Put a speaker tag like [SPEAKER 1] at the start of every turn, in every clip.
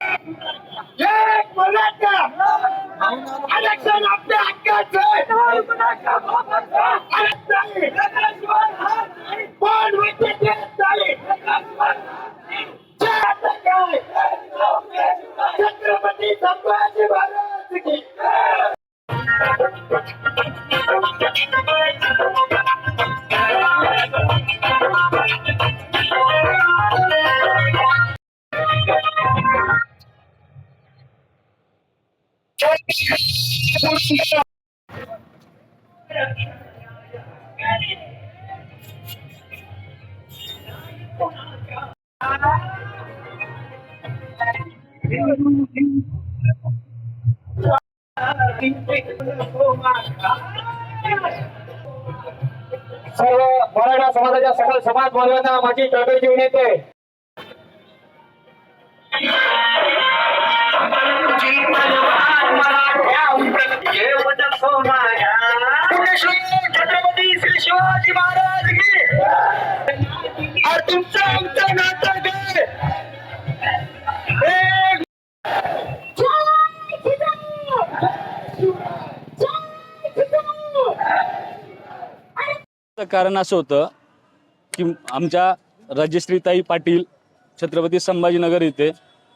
[SPEAKER 1] एक मराठा आरक्षण आपल्या हक्काचं आहे. नाही. कोण म्हणते देत नाही. जय आता काय? छत्रपती संभाजी महाराज
[SPEAKER 2] सर्व मराठा समाजाच्या सकल समाज बांधवांना माझी कळकळीची विनंती आहे
[SPEAKER 1] छत्रपती श्री शिवाजी महाराज की और तुमचं आमचं नातं काय? एक
[SPEAKER 3] कारण असं होतं की आमच्या राजश्रीताई पाटील छत्रपती संभाजीनगर येथे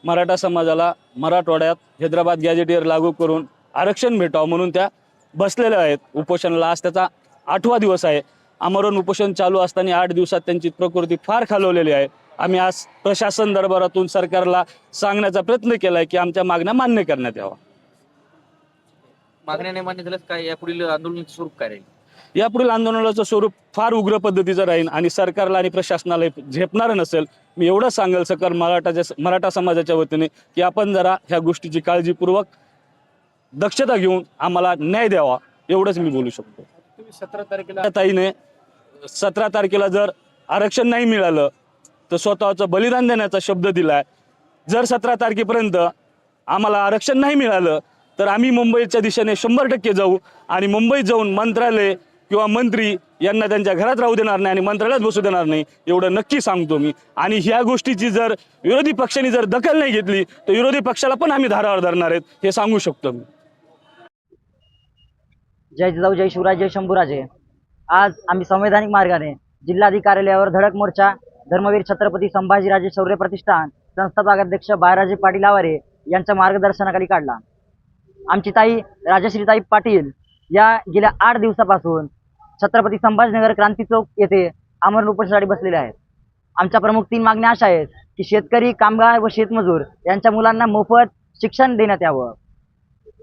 [SPEAKER 3] मराठा समाजाला मराठवाड्यात हैदराबाद गॅजेटियर लागू करून आरक्षण भेटावं म्हणून त्या बसलेल्या आहेत. उपोषणाला आज त्याचा आठवा दिवस आहे. आमरण उपोषण चालू असताना आठ दिवसात त्यांची प्रकृती फार खालवलेली आहे. आम्ही आज प्रशासन दरबारातून सरकारला सांगण्याचा प्रयत्न केला आहे की आमच्या मागण्या मान्य करण्यात यावा
[SPEAKER 4] मागण्या नाही मान्य झाल्यास काय या पुढील आंदोलनाचं स्वरूप काय राहील?
[SPEAKER 3] यापुढील आंदोलनाचं स्वरूप फार उग्र पद्धतीचं राहील आणि सरकारला आणि प्रशासनाला झेपणारं नसेल. मी एवढं सांगेल सकल मराठाच्या मराठा समाजाच्या वतीने की आपण जरा ह्या गोष्टीची काळजीपूर्वक दक्षता घेऊन आम्हाला न्याय द्यावा एवढंच मी बोलू शकतो.
[SPEAKER 4] सतरा तारखेला
[SPEAKER 3] ताईने सतरा तारखेला जर आरक्षण नाही मिळालं तर स्वतःचं बलिदान देण्याचा शब्द दिलाय. जर सतरा तारखेपर्यंत आम्हाला आरक्षण नाही मिळालं तर आम्ही मुंबईच्या दिशेने शंभर टक्के जाऊ आणि मुंबईत जाऊन मंत्रालय किंवा मंत्री यांना त्यांच्या घरात राहू देणार नाही आणि मंत्रालयात बसू देणार नाही एवढं नक्की सांगतो मी. आणि ह्या गोष्टीची जर विरोधी पक्षांनी जर दखल नाही घेतली तर विरोधी पक्षाला पण आम्ही धारावर धरणार आहेत हे सांगू शकतो मी.
[SPEAKER 5] जय जिजाऊ जय शिवराय जय शंभूराजे. आज आम्ही संवैधानिक मार्गाने जिल्हाधिकारी कार्यालयावर धडक मोर्चा धर्मवीर छत्रपती संभाजीराजे शौर्य प्रतिष्ठान संस्थापक अध्यक्ष बाळराजे पाटील आवारे यांच्या मार्गदर्शनाखाली काढला. आमची ताई राजश्रीताई पाटील या गेल्या आठ दिवसापासून छत्रपती संभाजीनगर क्रांती चौक येथे आमरण उपोषणासाठी बसलेले आहेत. आमच्या प्रमुख तीन मागण्या अशा आहेत की शेतकरी कामगार व शेतमजूर यांच्या मुलांना मोफत शिक्षण देण्यात यावं.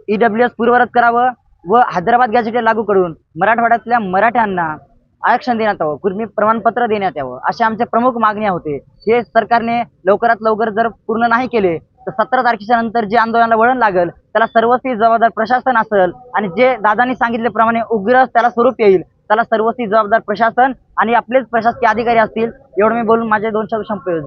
[SPEAKER 5] ईडब्ल्यू एस पूर्वरत करावं व हैदराबाद गॅजेटेड लागू करून मराठवाड्यातल्या मराठ्यांना आरक्षण देण्यात यावं कुर्मी प्रमाणपत्र देण्यात यावं अशा आमच्या प्रमुख मागण्या होते. हे सरकारने लवकरात लवकर जर पूर्ण नाही केले तर सतरा तारखेच्या नंतर जे आंदोलनाला वळण लागेल त्याला सर्वस्वी जबाबदार प्रशासन असेल आणि जे दादांनी सांगितल्याप्रमाणे उग्र त्याला स्वरूप येईल त्याला सर्वस्वी जबाबदार प्रशासन आणि आपलेच प्रशासकीय अधिकारी असतील एवढं मी बोलून माझे दोन शब्द संपवतो.